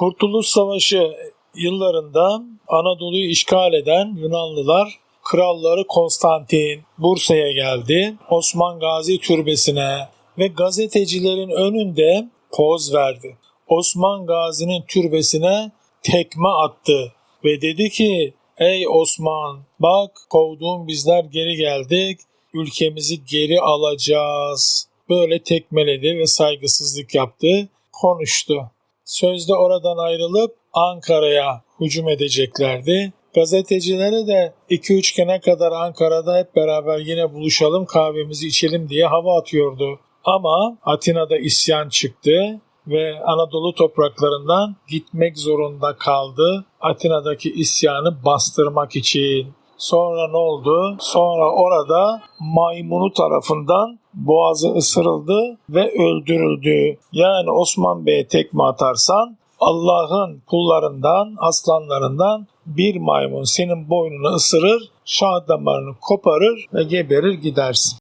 Kurtuluş Savaşı yıllarında Anadolu'yu işgal eden Yunanlılar kralları Konstantin Bursa'ya geldi. Osman Gazi Türbesi'ne ve gazetecilerin önünde poz verdi. Osman Gazi'nin türbesine tekme attı ve dedi ki Ey Osman bak kovduğun bizler geri geldik ülkemizi geri alacağız. Böyle tekmeledi ve saygısızlık yaptı, konuştu. Sözde oradan ayrılıp Ankara'ya hücum edeceklerdi. Gazetecilere de 2-3 güne kadar Ankara'da hep beraber yine buluşalım kahvemizi içelim diye hava atıyordu. Ama Atina'da isyan çıktı ve Anadolu topraklarından gitmek zorunda kaldı. Atina'daki isyanı bastırmak için. Sonra ne oldu? Sonra orada maymunu tarafından boğazı ısırıldı ve öldürüldü. Yani Osman Bey'e tekme atarsan Allah'ın kullarından, aslanlarından bir maymun senin boynunu ısırır, şah damarını koparır ve geberir gidersin.